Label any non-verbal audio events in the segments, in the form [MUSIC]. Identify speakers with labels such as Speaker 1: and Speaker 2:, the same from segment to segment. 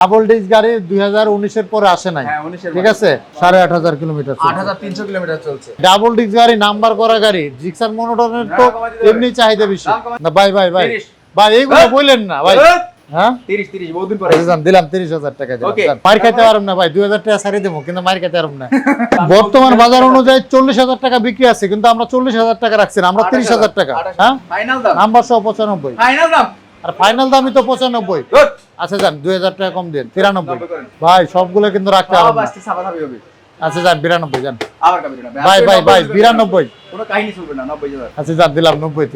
Speaker 1: Double dish গাড়ি দুই হাজার উনিশের পরে আসে নাই।
Speaker 2: হ্যাঁ, 19 এর
Speaker 1: ঠিক আছে? সাড়ে আট হাজার কিলোমিটার
Speaker 2: তিনশো কিলোমিটার চলছে।
Speaker 1: ডাবল ডিস গাড়ি নাম্বার করা গাড়ি জিক্সার মনোটনের তো এমনি চাহিদা বেশি। না ভাই ভাই ভাই। ভাই এইগুলো
Speaker 2: হ্যাঁ?
Speaker 1: বললেন না ভাই। হ্যাঁ? আচ্ছা, দিলাম তিরিশ হাজার টাকা দিলাম
Speaker 2: Okay.
Speaker 1: মার খাইতে পারব না ভাই দুই হাজার টাকা দেবো কিন্তু মার খাইতে পারব না। [LAUGHS] বর্তমান বাজার অনুযায়ী চল্লিশ হাজার টাকা বিক্রি আছে কিন্তু আমরা চল্লিশ হাজার টাকা রাখছি না আমরা তিরিশ হাজার টাকা। হ্যাঁ? নাম্বার সহ পঁচানব্বই। আর ফাইনাল দামই তো পঁচানব্বই। আচ্ছা যান দুই হাজার টাকা কম দিন। তিরানব্বই। ভাই সবগুলো কিন্তু রাখতে
Speaker 2: হবে
Speaker 1: আচ্ছা যান বিরানব্বই যান।
Speaker 2: আবার কামি দিলাম
Speaker 1: ভাই ভাই ভাই। বিরানব্বই। আচ্ছা যান দিলাম নব্বই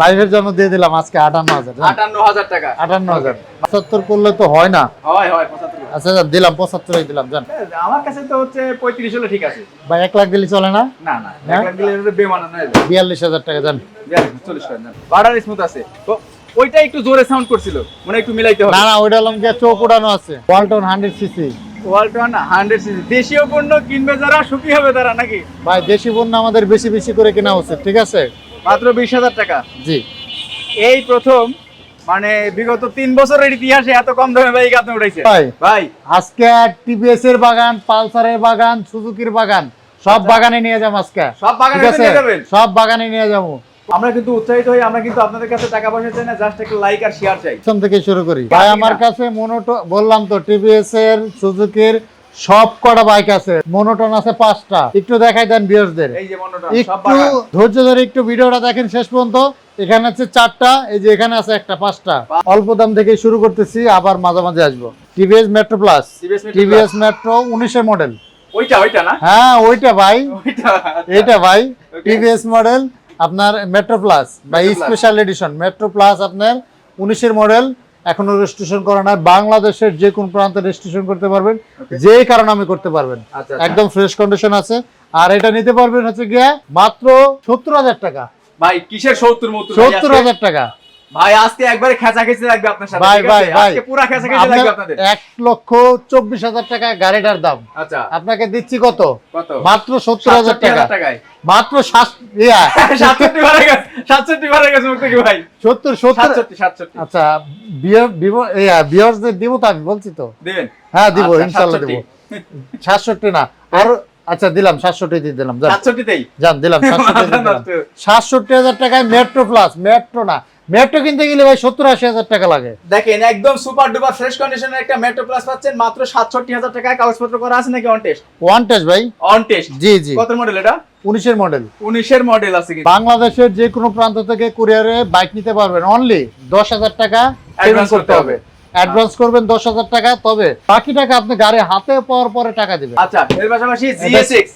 Speaker 1: লাইভের জন্য দিয়ে দিলাম আজকে আটান্ন হাজার।
Speaker 2: আটান্ন হাজার টাকা।
Speaker 1: আটান্ন হাজার। পঁচাত্তর করলে তো হয় না।
Speaker 2: হয় হয়।
Speaker 1: আচ্ছা যান দিলাম দিলাম যান।
Speaker 2: আমার কাছে তো হচ্ছে পঁয়ত্রিশ হলে ঠিক আছে।
Speaker 1: ভাই এক লাখ দিলে চলে না?
Speaker 2: না না
Speaker 1: হ্যাঁ?
Speaker 2: এক লাখ দিলে এটা বেমানান
Speaker 1: বিয়াল্লিশ হাজার টাকা
Speaker 2: বিয়াল্লিশ, চল্লিশ না। বাটার স্মুথ আছে। তো ওইটা একটু জোরে সাউন্ড করছিল মানে একটু মিলাইতে হবে।
Speaker 1: না না ওইটা হলাম গিয়ে চোখ উড়ানো আছে। Walton hundred CC
Speaker 2: Walton hundred CC দেশীয় পণ্য কিনবে যারা সুখী হবে তারা নাকি?
Speaker 1: ভাই দেশি পণ্য আমাদের বেশি বেশি করে কেনা উচিত ঠিক আছে?
Speaker 2: মাত্র বিশ হাজার টাকা।
Speaker 1: জি।
Speaker 2: এই প্রথম মানে বিগত তিন বছরের ইতিহাসে এত কম দামে বাইক আপনি উঠাইছে
Speaker 1: ভাই
Speaker 2: ভাই।
Speaker 1: আজকে টিভিএস এর বাগান পালসারের বাগান সুজুকির বাগান সব বাগানে নিয়ে যাব আজকে।
Speaker 2: সব বাগানে নিয়ে যাবেন?
Speaker 1: সব বাগানে নিয়ে যাব।
Speaker 2: আমরা কিন্তু উৎসাহিত হই আমরা কিন্তু আপনাদের কাছে টাকা পয়সা চাই না জাস্ট একটা লাইক আর শেয়ার চাই।
Speaker 1: প্রথম থেকে শুরু করি। ভাই আমার কাছে মনোটো বললাম তো টিভিএস এর সুজুকির সব কটা বাইক আছে। মনোটন আছে পাঁচটা। একটু দেখাই দেন বিয়ার্সদের
Speaker 2: এই যে মনোটন সব
Speaker 1: একটু ধৈর্য ধরে একটু ভিডিওটা দেখেন শেষ পর্যন্ত। এখানে আছে চারটা এই যে এখানে আছে একটা পাঁচটা। অল্প দাম থেকে শুরু করতেছি আবার মাঝামাঝি আসব। TVS Metro Plus TVS Metro উনিশের মডেল
Speaker 2: ওইটা ওইটা না?
Speaker 1: হ্যাঁ ওইটা ভাই। এটা ভাই টিভিএস মডেল আপনার মেট্রো প্লাস বা স্পেশাল এডিশন মেট্রো প্লাস আপনার উনিশের মডেল এখনও রেজিস্ট্রেশন করা নাই। বাংলাদেশের যে কোন প্রান্তে রেজিস্ট্রেশন করতে পারবেন. যে কারণে আমি করতে পারবেন।
Speaker 2: আচ্ছা
Speaker 1: একদম ফ্রেশ কন্ডিশন আছে। আর এটা নিতে পারবেন হচ্ছে গিয়ে মাত্র সত্তর হাজার টাকা।
Speaker 2: ভাই কিসের সত্তর
Speaker 1: সত্তর হাজার টাকা।
Speaker 2: ভাই আজকে একবারে খেচা খেচে লাগবে আপনার সাথে
Speaker 1: ভাই ভাই
Speaker 2: আজকে পুরা খেচা খেচে লাগবে আপনাদের।
Speaker 1: এক লক্ষ চব্বিশ হাজার টাকা গাড়িটার দাম।
Speaker 2: আচ্ছা।
Speaker 1: আপনাকে দিচ্ছি কত?
Speaker 2: কত?
Speaker 1: মাত্র সত্তর হাজার টাকা। মাত্র সাত ইয়া, [LAUGHS]
Speaker 2: সাতষট্টি গেছে থেকে ভাই?
Speaker 1: সত্তর সত্তর
Speaker 2: সাতষট্টি সাতষট্টি।
Speaker 1: আচ্ছা বিয়ার্সদের দিব তো আমি বলছি তো।
Speaker 2: দেবেন?
Speaker 1: হ্যাঁ দিব
Speaker 2: আচ্ছা,
Speaker 1: ইনশাল্লাহ দিব।
Speaker 2: 67
Speaker 1: সাতষট্টি না। আর আচ্ছা দিলাম সাতষট্টি দিয়ে দিলাম যান। দিলাম [LAUGHS] সাতষট্টি হাজার টাকায় মেট্রো প্লাস মেট্রো না। মেট্রো কিনতে গেলে ভাই সত্তর আশি হাজার টাকা লাগে।
Speaker 2: দেখেন একদম সুপার ডুপার ফ্রেশ কন্ডিশনের একটা মেট্রো প্লাস পাচ্ছেন মাত্র সাতষট্টি হাজার টাকায় কাগজপত্র করা আছে নাকি অন টেস্ট
Speaker 1: ওয়ান টেস্ট ভাই।
Speaker 2: অন টেস্ট
Speaker 1: জি জি।
Speaker 2: কত মডেল এটা?
Speaker 1: উনিশের মডেল
Speaker 2: উনিশের মডেল আছে
Speaker 1: বাংলাদেশের যে কোনো প্রান্ত থেকে কুরিয়ারে বাইক নিতে পারবেন। অনলি দশ হাজার টাকা পেমেন্ট করতে হবে। অ্যাডভান্স করবেন দশ হাজার টাকা তবে বাকি টাকা আপনি গাড়ি হাতে পাওয়ার পরে টাকা দিবেন।
Speaker 2: আচ্ছা এর পাশাপাশি জিএসএক্স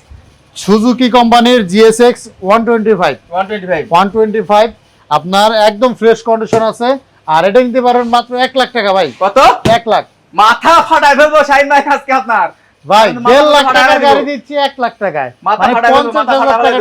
Speaker 1: সুজুকি কোম্পানির GSX one twenty five
Speaker 2: one twenty five
Speaker 1: one twenty five আপনার একদম ফ্রেশ কন্ডিশন আছে। আর এটা নিতে পারেন মাত্র এক লাখ টাকা ভাই।
Speaker 2: কত?
Speaker 1: এক লাখ।
Speaker 2: মাথা ফাটাই ফেলব শাইন ভাই আজকে আপনার।
Speaker 1: ভাই দেড় লাখ টাকার গাড়ি দিচ্ছি এক লাখ টাকায়। মানে পঞ্চাশ হাজার টাকা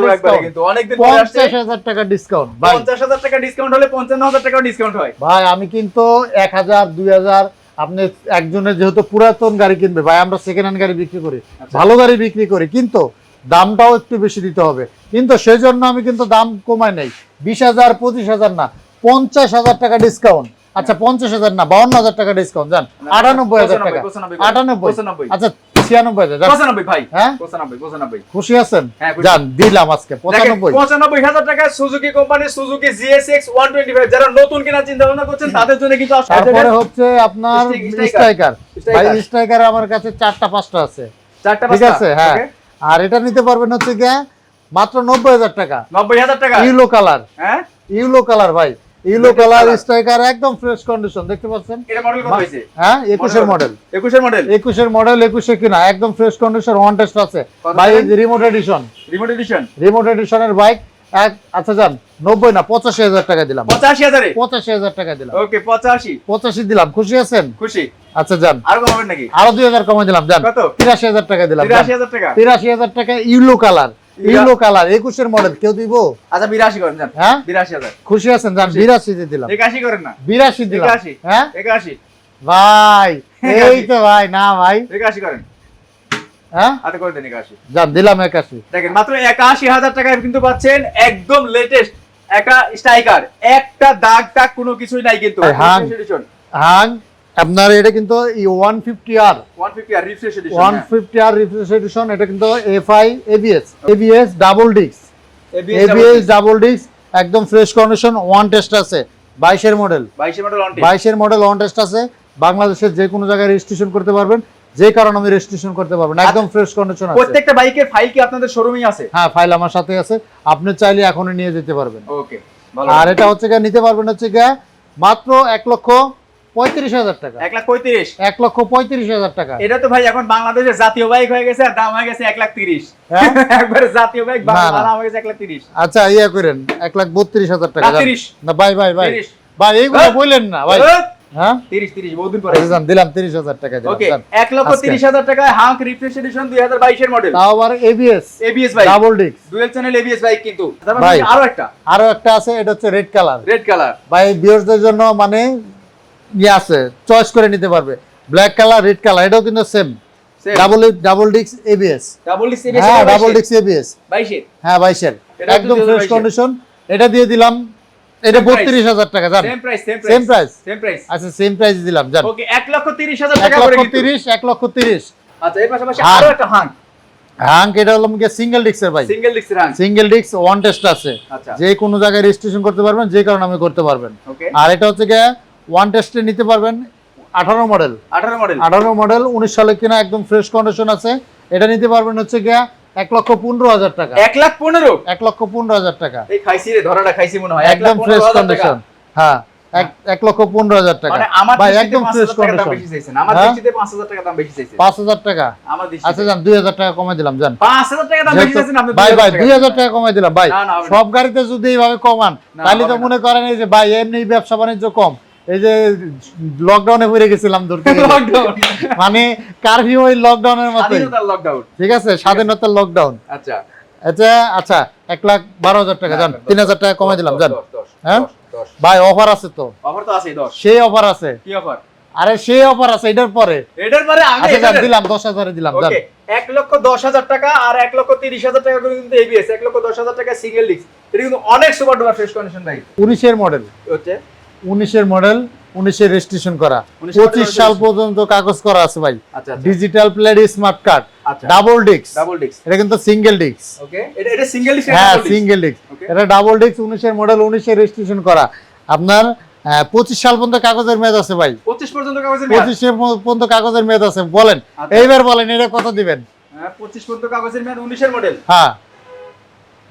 Speaker 1: পঞ্চাশ হাজার টাকা ডিসকাউন্ট ভাই।
Speaker 2: পঞ্চাশ হাজার টাকা ডিসকাউন্ট হলে পঞ্চান্ন হাজার টাকা ডিসকাউন্ট হয়।
Speaker 1: ভাই আমি কিন্তু এক হাজার দুই হাজার আপনি একজনের যেহেতু পুরাতন গাড়ি কিনবে ভাই আমরা সেকেন্ড হ্যান্ড গাড়ি বিক্রি করি
Speaker 2: আচ্ছা।
Speaker 1: ভালো গাড়ি বিক্রি করি কিন্তু দামটাও একটু বেশি দিতে হবে। কিন্তু সেই জন্য আমি কিন্তু দাম কমাই নাই। বিশ হাজার পঁচিশ হাজার না পঞ্চাশ হাজার টাকা ডিসকাউন্ট আচ্ছা পঞ্চাশ হাজার না বাউন্ন হাজার টাকা ডিসকাউন্ট
Speaker 2: জান
Speaker 1: আটানব্বই হাজার টাকা। আটানব্বই। আচ্ছা ছিয়ানব্বই
Speaker 2: পঁচানব্বই ভাই।
Speaker 1: হ্যাঁ?
Speaker 2: পঁচানব্বই পঁচানব্বই।
Speaker 1: খুশি আছেন?
Speaker 2: হ্যাঁ,
Speaker 1: যান দিলাম আজকে পঁচানব্বই।
Speaker 2: পঁচানব্বই হাজার টাকায় Suzuki company Suzuki GSX one twenty five যারা নতুন কেনার চিন্তা ভাবনা করছেন তাদের জন্য কিন্তু
Speaker 1: তারপরে হচ্ছে আপনার স্ট্রাইকার ভাই স্ট্রাইকার আমার কাছে চারটা পাঁচটা আছে।
Speaker 2: চারটা
Speaker 1: ঠিক আছে? হ্যাঁ। আর এটা নিতে পারবেন হচ্ছে গিয়ে মাত্র নব্বই হাজার টাকা।
Speaker 2: নব্বই হাজার টাকা?
Speaker 1: ইউলো কালার
Speaker 2: হ্যাঁ?
Speaker 1: ইউলো কালার ভাই। ইউলো কালার স্ট্রাইকার একদম ফ্রেশ কন্ডিশন দেখতে পাচ্ছেন?
Speaker 2: এটা মডেল কত হয়েছে?
Speaker 1: হ্যাঁ একুশের মডেল
Speaker 2: একুশের মডেল
Speaker 1: একুশের মডেল একুশে কিনা একদম ফ্রেশ কন্ডিশন ওয়ান টেস্ট আছে। ভাই remote edition
Speaker 2: remote edition
Speaker 1: remote এডিশনের bike এক আচ্ছা যান নব্বই না পঁচাশি হাজার টাকা দিলাম।
Speaker 2: পঁচাশি হাজারে?
Speaker 1: পঁচাশি হাজার টাকা দিলাম।
Speaker 2: ওকে পঁচাশি।
Speaker 1: পঁচাশি দিলাম খুশি আছেন?
Speaker 2: খুশি।
Speaker 1: আচ্ছা যান।
Speaker 2: আর কম হবে নাকি?
Speaker 1: আরও দুই হাজার কমে দিলাম যান।
Speaker 2: কত?
Speaker 1: তিরাশি হাজার টাকা দিলাম যান।
Speaker 2: তিরাশি হাজার টাকা?
Speaker 1: তিরাশি হাজার টাকা ইউলো কালার
Speaker 2: ইয়া-
Speaker 1: ইউলো কালার একুশের মডেল কেউ দিব?
Speaker 2: আচ্ছা বিরাশি করেন যান।
Speaker 1: হ্যাঁ? খুশি আছেন যান বিরাশি দিয়ে দিলাম।
Speaker 2: একাশি করেন না।
Speaker 1: বিরাশি দিলাম।
Speaker 2: একাশি।
Speaker 1: হ্যাঁ?
Speaker 2: একাশি।
Speaker 1: ভাই এই তো ভাই না ভাই।
Speaker 2: একাশি করেন।
Speaker 1: হ্যাঁ?
Speaker 2: হাতে করে দেন একাশি।
Speaker 1: যান দিলাম একাশি।
Speaker 2: দেখেন মাত্র একাশি হাজার টাকায় কিন্তু পাচ্ছেন একদম লেটেস্ট একটা স্ট্রাইকার একটা দাগ টাগ কোনো কিছুই নাই কিন্তু।
Speaker 1: হ্যাঁ।
Speaker 2: রিফ্রেশ এডিশন
Speaker 1: আপনার এটা কিন্তু ওয়ান ফিফটি আর
Speaker 2: 150 আর রিফ্রেশ এডিশন
Speaker 1: ওয়ান ফিফটি আর রিফ্রিজারেশন এটা কিন্তু FI ABS ABS double disc ABS double disc একদম ফ্রেশ কন্ডিশন ওয়ান টেস্ট আছে বাইশের মডেল
Speaker 2: 22 মডেল অন
Speaker 1: বাইশের মডেল ওয়ান টেস্ট আছে বাংলাদেশের যে কোনো জায়গায় রেজিস্ট্রেশন করতে পারবেন যে কারণে আমি রেজিস্ট্রেশন করতে পারবেন একদম ফ্রেশ কন্ডিশন আছে।
Speaker 2: প্রত্যেকটা বাইকের ফাইল কি আপনাদের শোরুমেই আছে?
Speaker 1: হ্যাঁ ফাইল আমার সাথে আছে আপনি চাইলে এখনই নিয়ে যেতে পারবেন।
Speaker 2: ওকে ভালো।
Speaker 1: আর এটা হচ্ছে গিয়ে নিতে পারবেন হচ্ছে গিয়ে মাত্র এক লক্ষ পঁয়ত্রিশ হাজার টাকা।
Speaker 2: 1 লাখ 35
Speaker 1: এক লক্ষ পঁয়ত্রিশ হাজার টাকা।
Speaker 2: এটা তো ভাই এখন বাংলাদেশের জাতীয় বাইক হয়ে গেছে আর দাম হয়ে গেছে 1 লাখ 30
Speaker 1: হ্যাঁ? [LAUGHS]
Speaker 2: একবারে জাতীয় বাইক
Speaker 1: না।
Speaker 2: হয়ে গেছে 1 লাখ 30
Speaker 1: আচ্ছা ইয়ে করেন এক লাখ বত্রিশ হাজার টাকা।
Speaker 2: না,
Speaker 1: যান।
Speaker 2: 30
Speaker 1: না ভাই ভাই ভাই। ভাই এইগুলো
Speaker 2: হ্যাঁ?
Speaker 1: বললেন না ভাই। হ্যাঁ?
Speaker 2: 30 30 বহুদিন পরে।
Speaker 1: আচ্ছা, দিলাম তিরিশ হাজার টাকা
Speaker 2: ওকে। 1 লক্ষ। 30 হাজার টাকায় হাঙ্ক রিফ্রেশ এডিশন 2022 এর মডেল
Speaker 1: তাও আবার ABS
Speaker 2: ABS bike
Speaker 1: double disc
Speaker 2: dual channel ABS bike কিন্তু।
Speaker 1: ভাই।
Speaker 2: আরও একটা।
Speaker 1: আরও একটা আছে এটা হচ্ছে রেড কালার
Speaker 2: রেড কালার
Speaker 1: ভাই বিয়ার্সদের জন্য মানে ইয়ে আছে চয়েস করে নিতে পারবে। ব্ল্যাক কালার রেড কালার এটাও কিন্তু same double double disc ABS
Speaker 2: double disc ABS
Speaker 1: হ্যাঁ ডাবল এবিএস
Speaker 2: 22
Speaker 1: হ্যাঁ একদম ফ্রেশ কন্ডিশন এটা দিয়ে দিলাম এটা
Speaker 2: Same price.
Speaker 1: বত্রিশ হাজার টাকা জান।
Speaker 2: সেম প্রাইস সেম প্রাইস
Speaker 1: আচ্ছা সেম প্রাইস দিলাম জান।
Speaker 2: ওকে 1 লক্ষ 30 হাজার
Speaker 1: এক
Speaker 2: টাকা করে
Speaker 1: লক্ষ
Speaker 2: কিন্তু।
Speaker 1: তিরিশ এক লক্ষ তিরিশ।
Speaker 2: আচ্ছা এর পাশাপাশি আরও একটা হাঙ্ক
Speaker 1: এটা হলো গিয়ে সিঙ্গেল ডিস্কের ভাই।
Speaker 2: Single Hunk
Speaker 1: single disc one test আছে।
Speaker 2: আচ্ছা।
Speaker 1: যে কোনো জায়গায় রেজিস্ট্রেশন করতে পারবেন যে কারণে আমি করতে পারবেন। আর এটা হচ্ছে গিয়ে ওয়ান টেস্টে নিতে পারবেন আঠারো মডেল
Speaker 2: 18 মডেল
Speaker 1: আঠারো মডেল উনিশ সালে কিনা একদম ফ্রেশ কন্ডিশন আছে। এটা নিতে পারবেন হচ্ছে গিয়া এক লক্ষ পনেরো হাজার টাকা।
Speaker 2: 1 লাখ 15
Speaker 1: এক লক্ষ পনেরো হাজার টাকা।
Speaker 2: এই খাইছি রে ধরাটা খাইছি মনে হয়।
Speaker 1: একদম ফ্রেশ কন্ডিশন হ্যাঁ এক এক লক্ষ পনেরো হাজার টাকা।
Speaker 2: মানে
Speaker 1: ভাই একদম ফ্রেশ কন্ডিশন
Speaker 2: আমার
Speaker 1: হ্যাঁ?
Speaker 2: দৃষ্টিতে 5000 টাকা দাম বেশি চাইছেন।
Speaker 1: পাঁচ হাজার টাকা? আচ্ছা যান দুই হাজার টাকা কমাই দিলাম যান।
Speaker 2: 5000 টাকা দাম বেশি চাইছেন আপনি
Speaker 1: ভাই ভাই দুই হাজার টাকা কমাই দিলাম ভাই। সব গাড়িতে যদি এইভাবে কমান তাহলে তো মনে করেন এই যে ভাই এমনি ব্যবসা বাণিজ্য কম। এই যে লকডাউনে পড়ে গেছিলাম ধরতে
Speaker 2: লকডাউন
Speaker 1: মানে কারফিউ ওই লকডাউনের
Speaker 2: স্বাধীনতার লকডাউন
Speaker 1: ঠিক আছে স্বাধীনতার লকডাউন
Speaker 2: আচ্ছা।
Speaker 1: আচ্ছা আচ্ছা এক লাখ বারো হাজার টাকা যান তিন হাজার টাকা কমাই দিলাম যান হ্যাঁ?
Speaker 2: হ্যাঁ
Speaker 1: ভাই অফার আছে তো।
Speaker 2: অফার তো আছে
Speaker 1: সেই অফার আছে।
Speaker 2: কি অফার
Speaker 1: আরে সেই অফার আছে এটার পরে।
Speaker 2: এটার পরে আগে
Speaker 1: আচ্ছা দিলাম দশ হাজারে দিলাম যান
Speaker 2: ওকে এক লক্ষ দশ হাজার টাকা আর এক লক্ষ তিরিশ হাজার টাকা করে কিন্তু এবিএস এক লক্ষ দশ হাজার টাকা সিঙ্গেল ডিস্ক এটা কিন্তু অনেক super duper fresh condition bike
Speaker 1: উনিশের মডেল
Speaker 2: হচ্ছে?
Speaker 1: উনিশের মডেল উনিশের রেজিস্ট্রেশন করা। পঁচিশ সাল পর্যন্ত কাগজ করা আছে ভাই। Digital plate smart card double disc
Speaker 2: double disc
Speaker 1: এটা কিন্তু সিঙ্গেল ডিস্ক
Speaker 2: এটা সিঙ্গেল ডিস্ক
Speaker 1: হ্যাঁ সিঙ্গেল ডিস্ক এটা ডাবল ডিস্ক উনিশের মডেল উনিশের রেজিস্ট্রেশন করা। আপনার পঁচিশ সাল পর্যন্ত কাগজের মেয়াদ আছে ভাই।
Speaker 2: পঁচিশ পর্যন্ত কাগজের মেয়াদ?
Speaker 1: পর্যন্ত কাগজের মেয়াদ আছে বলেন।
Speaker 2: আচ্ছা।
Speaker 1: এইবার বলেন এটা কত দিবেন?
Speaker 2: হ্যাঁ পঁচিশ পর্যন্ত কাগজের মেয়াদ উনিশের মডেল
Speaker 1: হ্যাঁ।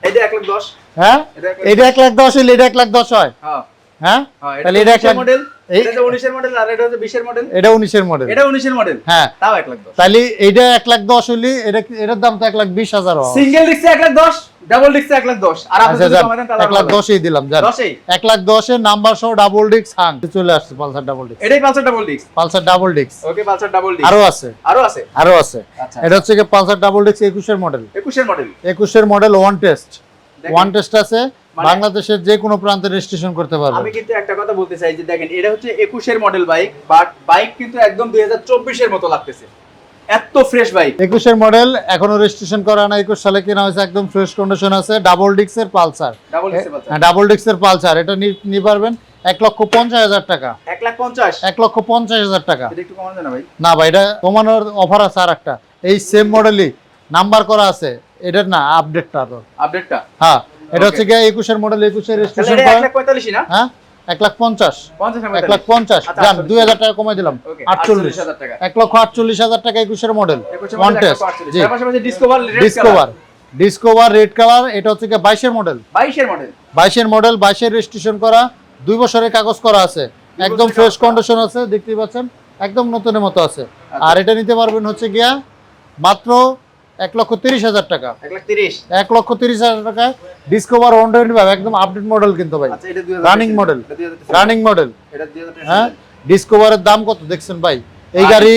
Speaker 2: এটা এক লাখ দশ।
Speaker 1: হ্যাঁ?
Speaker 2: এটা এক লাখ
Speaker 1: এটা এক লাখ দশ হইলে এটা এক লাখ দশ হয়।
Speaker 2: হ্যাঁ।
Speaker 1: হ্যাঁ?
Speaker 2: হ্যাঁ
Speaker 1: তাহলে
Speaker 2: এটা
Speaker 1: এটা এক লাখ
Speaker 2: মডেল উনিশের মডেল আর এটা হচ্ছে বিশের মডেল
Speaker 1: এটা উনিশের মডেল
Speaker 2: এটা উনিশের মডেল
Speaker 1: হ্যাঁ।
Speaker 2: তাও এক লাখ দশ।
Speaker 1: তাহলে এইটা এক লাখ দশ হইলে এটা এটার দাম তো লাখ হাজার।
Speaker 2: সিঙ্গেল লাখ ডাবল আর আপনি
Speaker 1: আচ্ছা
Speaker 2: যদি তাহলে
Speaker 1: লাখ দিলাম লাখ নাম্বার সহ ডাবল ডিস্ক হাং। চলে আসছে পালসার ডাবল ডিস্ক
Speaker 2: এটাই Pulsar double disc
Speaker 1: Pulsar double
Speaker 2: okay Pulsar double
Speaker 1: আরও আছে।
Speaker 2: আরও আছে?
Speaker 1: আরও আছে।
Speaker 2: আচ্ছা।
Speaker 1: এটা হচ্ছে কি পালসার ডাবল একুশের মডেল
Speaker 2: একুশের মডেল
Speaker 1: একুশের model one test. One test আছে
Speaker 2: মানে-
Speaker 1: বাংলাদেশের যে কোনো প্রান্তে রেজিস্ট্রেশন করতে পারবে আমি
Speaker 2: কিন্তু একটা কথা বলতে চাই যে দেখেন এটা হচ্ছে একুশের মডেল বাইক বাট বাইক কিন্তু একদম দুই হাজার চব্বিশের মতো লাগতেছে। এত ফ্রেশ বাইক
Speaker 1: একুশের মডেল এখনও রেজিস্ট্রেশন করা না একুশ সালে কেনা হয়েছে একদম ফ্রেশ কন্ডিশন আছে ডাবল ডিস্কের পালসার।
Speaker 2: ডাবল ডিস্কে পালসার।
Speaker 1: ডাবল ডিস্কের পালসার এটা নি- নিতে পারবেন এক লক্ষ পঞ্চাশ হাজার টাকা।
Speaker 2: এক লাখ পঞ্চাশ?
Speaker 1: এক লক্ষ পঞ্চাশ হাজার টাকা।
Speaker 2: একটু কমানো না ভাই?
Speaker 1: না ভাই এটা কমানোর অফার আছে আর একটা এই সেম মডেলই নাম্বার করা আছে এটার না আপডেটটা তো
Speaker 2: আপডেটটা
Speaker 1: হ্যাঁ এটা হচ্ছে গিয়ে একুশের মডেল একুশের রেজিস্ট্রেশন
Speaker 2: এটা না?
Speaker 1: হ্যাঁ এক লাখ পঞ্চাশ। এক লাখ পঞ্চাশ।
Speaker 2: আচ্ছা,
Speaker 1: যান দুই হাজার টাকা কমাই দিলাম। আটচল্লিশ। এক লক্ষ আটচল্লিশ হাজার টাকা একুশের মডেল ওয়ান টেস্ট জি।
Speaker 2: ডিসকভার
Speaker 1: ডিসকভার রেড কালার এটা হচ্ছে গিয়ে বাইশের মডেল
Speaker 2: বাইশের মডেল
Speaker 1: বাইশের মডেল বাইশের রেজিস্ট্রেশন করা। দুই বছরের কাগজ করা আছে। একদম ফ্রেশ কন্ডিশন আছে দেখতেই পাচ্ছেন। একদম নতুনের মতো আছে।
Speaker 2: আচ্ছা।
Speaker 1: আর এটা নিতে পারবেন হচ্ছে গিয়া মাত্র এক লক্ষ তিরিশ হাজার টাকা।
Speaker 2: এক
Speaker 1: লক্ষ তিরিশ হাজার টাকা। ডিসকভার ওয়ান টোয়েন্টি ফাইভ একদম আপডেট মডেল কিন্তু ভাই।
Speaker 2: আচ্ছা।
Speaker 1: রানিং মডেল
Speaker 2: এটা দুই হাজার
Speaker 1: হ্যাঁ? ডিসকভারের দাম কত দেখছেন ভাই? এই গাড়ি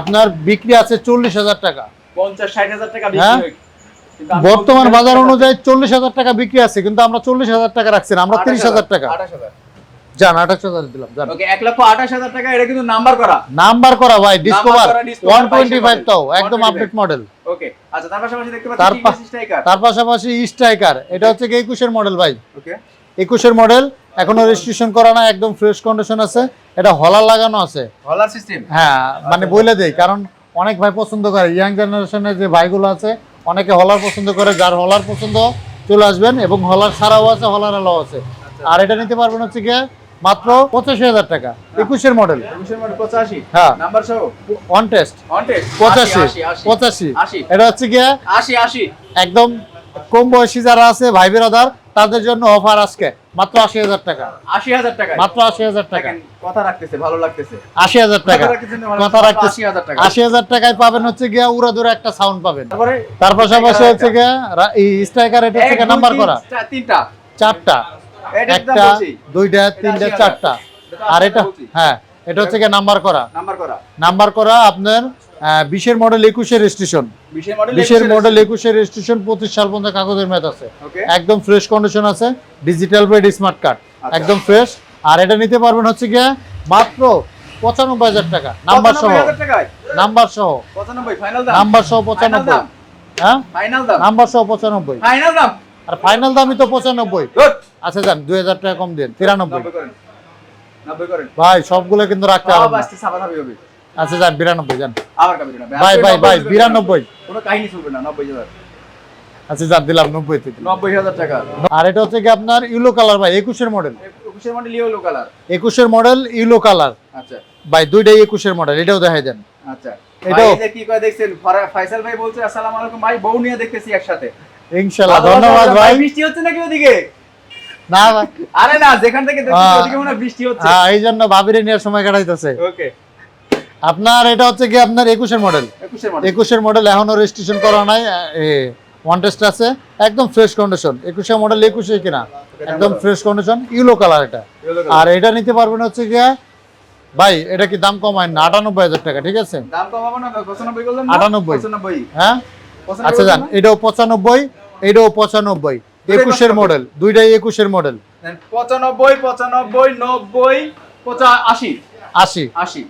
Speaker 1: আপনার বিক্রি আছে চল্লিশ হাজার টাকা।
Speaker 2: পঞ্চাশ ষাট হাজার টাকা
Speaker 1: হ্যাঁ?
Speaker 2: বিক্রি হয়? কিন্তু আমি
Speaker 1: বর্তমান বাজার অনুযায়ী চল্লিশ হাজার টাকা বিক্রি আছে কিন্তু আমরা চল্লিশ হাজার টাকা রাখছি না আমরা তিরিশ হাজার টাকা।
Speaker 2: আঠাশ হাজার।
Speaker 1: যান আঠাশ হাজার দিলাম যান
Speaker 2: ওকে এক লক্ষ আঠাশ হাজার টাকা এটা কিন্তু নাম্বার করা।
Speaker 1: নাম্বার করা ভাই ডিসকভার ওয়ান টোয়েন্টি ফাইভ
Speaker 2: 22
Speaker 1: তাও একদম আপডেট মডেল
Speaker 2: ওকে আচ্ছা তার পাশাপাশি দেখতে পাচ্ছি স্ট্রাইকার
Speaker 1: তার পাশাপাশি স্ট্রাইকার এটা হচ্ছে কি একুশের মডেল ভাই?
Speaker 2: ওকে।
Speaker 1: একুশের মডেল এখনও রেজিস্ট্রেশন করা না একদম ফ্রেশ কন্ডিশন আছে। এটা হলার লাগানো আছে।
Speaker 2: হলার সিস্টেম
Speaker 1: হ্যাঁ মানে বলে দেই কারণ অনেক ভাই পছন্দ করে। ইয়াং জেনারেশনের যে ভাইগুলো আছে অনেকে হলার পছন্দ করে যার হলার পছন্দ চলে আসবেন এবং হলার ছাড়াও আছে হলার আলাও আছে। আর এটা নিতে পারবেন হচ্ছে গিয়ে মাত্র পঁচাশি হাজার টাকা। একুশের মডেল হ্যাঁ।
Speaker 2: অন টেস্ট
Speaker 1: পঁচাশি। পঁচাশি। এটা হচ্ছে গিয়ে
Speaker 2: আশি আশি।
Speaker 1: একদম কম বয়সী যারা আছে ভাই বিরাদার তাদের জন্য অফার আজকে। মাত্র আশি হাজার টাকা।
Speaker 2: আশি হাজার টাকা
Speaker 1: মাত্র আশি হাজার টাকা।
Speaker 2: কথা রাখতেছে ভালো লাগতেছে।
Speaker 1: আশি হাজার টাকা।
Speaker 2: কথা রাখতেছেন, ভালো
Speaker 1: কথা
Speaker 2: লাগতেছে,
Speaker 1: রাখতেছি।
Speaker 2: 80,000 টাকা।
Speaker 1: আশি হাজার টাকায় পাবেন হচ্ছে গিয়া উড়া দূরে একটা সাউন্ড পাবেন।
Speaker 2: তারপরে?
Speaker 1: তার পাশাপাশি হচ্ছে গিয়া স্ট্রাইকার এটা হচ্ছে নাম্বার করা।
Speaker 2: তিনটা।
Speaker 1: চারটা। একটা দুইটা তিনটা চারটা। আর এটা হ্যাঁ এটা হচ্ছে গিয়া নাম্বার করা।
Speaker 2: নাম্বার করা।
Speaker 1: নাম্বার করা আপনার বিশের মডেল একুশের রেজিস্ট্রেশন
Speaker 2: বিশের মডেল
Speaker 1: একুশের রেজিস্ট্রেশন পঁচিশ সাল পর্যন্ত কাগজের মেয়াদ আছে। একদম ফ্রেশ কন্ডিশন আছে ডিজিটাল পেড স্মার্ট কার্ড। একদম ফ্রেশ আর এটা নিতে পারবেন হচ্ছে গিয়ে মাত্র পঁচানব্বই হাজার টাকা। নাম্বার সহ।
Speaker 2: 95,000
Speaker 1: নাম্বার সহ।
Speaker 2: 95 ফাইনাল
Speaker 1: নাম্বার সহ পঁচানব্বই। হ্যাঁ?
Speaker 2: ফাইনাল দাম?
Speaker 1: নাম্বার সহ পঁচানব্বই।
Speaker 2: ফাইনাল দাম?
Speaker 1: আর ফাইনাল দামই তো পঁচানব্বই। আচ্ছা যান দুই হাজার টাকা কম দিন তিরানব্বই।
Speaker 2: 90 করেন 90 করেন।
Speaker 1: ভাই সবগুলো কিন্তু রাখতে হবে আচ্ছা যান বিরানব্বই যান।
Speaker 2: আবার কাবি না
Speaker 1: ভাই ভাই ভাই বিরানব্বই।
Speaker 2: কোনো কাহিনী চলবে না 90000
Speaker 1: আচ্ছা যান দিলাম নব্বই থেকে।
Speaker 2: 90000 টাকা।
Speaker 1: আর এটা হচ্ছে কি আপনার ইউলো কালার ভাই একুশের মডেল।
Speaker 2: একুশের মডেল ইয়েলো কালার।
Speaker 1: একুশের মডেল ইউলো কালার।
Speaker 2: আচ্ছা।
Speaker 1: ভাই দুইটাই একুশের মডেল এটাও দেখাই দেন।
Speaker 2: আচ্ছা।
Speaker 1: এটাও-
Speaker 2: যে কি কয় দেখছেন? ফাইসাল ভাই বলছে আসসালামু আলাইকুম ভাই বউ নিয়ে দেখতেছি একসাথে।
Speaker 1: ইনশাল্লাহ ধন্যবাদ ভাই।
Speaker 2: বৃষ্টি হচ্ছে নাকি ওদিকে?
Speaker 1: না
Speaker 2: আরে না যেখান থেকে দেখতেছি ওদিকে মনে বৃষ্টি হচ্ছে।
Speaker 1: হ্যাঁ এই জন্য ভাবিরে নেওয়ার সময় কাটাইতেছে।
Speaker 2: ওকে।
Speaker 1: আপনার এটা হচ্ছে কি আপনার একুশের মডেল?
Speaker 2: একুশের মডেল।
Speaker 1: এখনও রেজিস্ট্রেশন করা নাই ওয়ান টেস্ট আছে একদম ফ্রেশ কন্ডিশন একুশের মডেল একুশে কিনা একদম ফ্রেশ কন্ডিশন ইউলো কালার এটা। আর এটা নিতে পারবেন হচ্ছে গিয়া ভাই এটা কি দাম কমায় না? আটানব্বই হাজার টাকা ঠিক আছে?
Speaker 2: দাম কমাবো না 95 করলেন না?
Speaker 1: 98
Speaker 2: 95
Speaker 1: হ্যাঁ? আচ্ছা যান এটাও পঁচানব্বই। এটাও পঁচানব্বই। একুশের মডেল দুইটাই একুশের মডেল
Speaker 2: দেন 95 95 90 85
Speaker 1: আশি।
Speaker 2: 80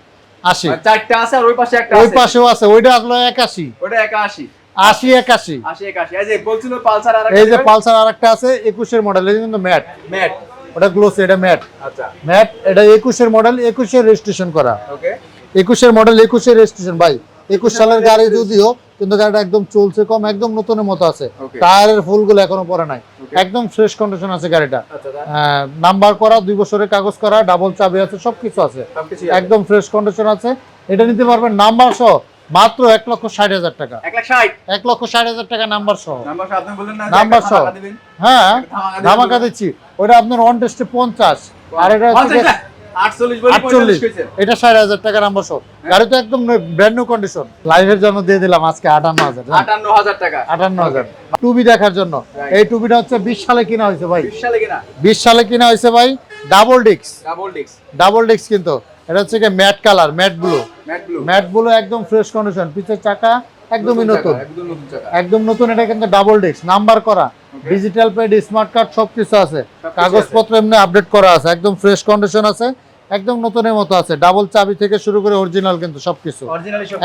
Speaker 1: আশি।
Speaker 2: আর চারটা আছে আর ওই পাশে একটা
Speaker 1: ওই
Speaker 2: আছে।
Speaker 1: পাশেও আছে ওইটা আসলো একাশি।
Speaker 2: 81
Speaker 1: আশি একাশি।
Speaker 2: 80 81 এই যে বলছিল পালসার আর
Speaker 1: এই যে পালসার আর একটা আছে একুশের মডেল এই কিন্তু ম্যাট।
Speaker 2: ম্যাট।
Speaker 1: ওটা গ্লোস এটা ম্যাট।
Speaker 2: আচ্ছা।
Speaker 1: ম্যাট এটা একুশের মডেল একুশের রেজিস্ট্রেশন করা।
Speaker 2: ওকে
Speaker 1: একুশের মডেল একুশের রেজিস্ট্রেশন ভাই। একুশ সালের গাড়ি যদিও কিন্তু গাড়িটা একদম চলছে কম একদম নতুনের মতো আছে. টায়ারের ফুলগুলো এখনও পরে নাই। একদম ফ্রেশ কন্ডিশন আছে গাড়িটা।
Speaker 2: আচ্ছা
Speaker 1: নাম্বার করা দুই বছরের কাগজ করা ডাবল চাবি আছে সবকিছু আছে। একদম ফ্রেশ কন্ডিশন আছে। এটা নিতে পারবেন নাম্বার সহ মাত্র এক লক্ষ ষাট হাজার টাকা।
Speaker 2: 1 লাখ 60
Speaker 1: এক লক্ষ ষাট হাজার টাকা নাম্বার সহ।
Speaker 2: নাম্বার
Speaker 1: নাম্বার সহ। হ্যাঁ
Speaker 2: ধামাকা
Speaker 1: দিচ্ছি। ওটা আপনার ওয়ান টেস্টে পঞ্চাশ। আর এটা হচ্ছে
Speaker 2: 50 লাখ 48 বলি
Speaker 1: আটচল্লিশ এটা ষাট হাজার টাকা নাম্বার সহ গাড়ি তো একদম ব্র্যান্ড নিউ কন্ডিশন লাইভের জন্য দিয়ে দিলাম আজকে আটান্ন হাজার
Speaker 2: 58000 টাকা।
Speaker 1: আটান্ন হাজার। টুবি দেখার জন্য। এই টুবিটা হচ্ছে বিশ সালে কিনা হয়েছে ভাই।
Speaker 2: 20 সালে কিনা?
Speaker 1: বিশ সালে কিনা হয়েছে ভাই ডাবল ডিক্স
Speaker 2: ডাবল ডিক্স
Speaker 1: ডাবল ডিক্স কিন্তু। এটা হচ্ছে কি matte colour matte blue
Speaker 2: matte blue
Speaker 1: matte blue একদম ফ্রেশ কন্ডিশন পিছের চাকা একদমই নতুন।
Speaker 2: একদম নতুন
Speaker 1: একদম নতুন এটা কিন্তু ডাবল ডিস্ক নাম্বার করা। ডিজিটাল পেড স্মার্ট কার্ড সবকিছু আছে। কাগজপত্র এমনি আপডেট করা আছে। একদম ফ্রেশ কন্ডিশন আছে একদম নতুনের মতো আছে। ডাবল চাবি থেকে শুরু করে অরিজিনাল কিন্তু সবকিছু।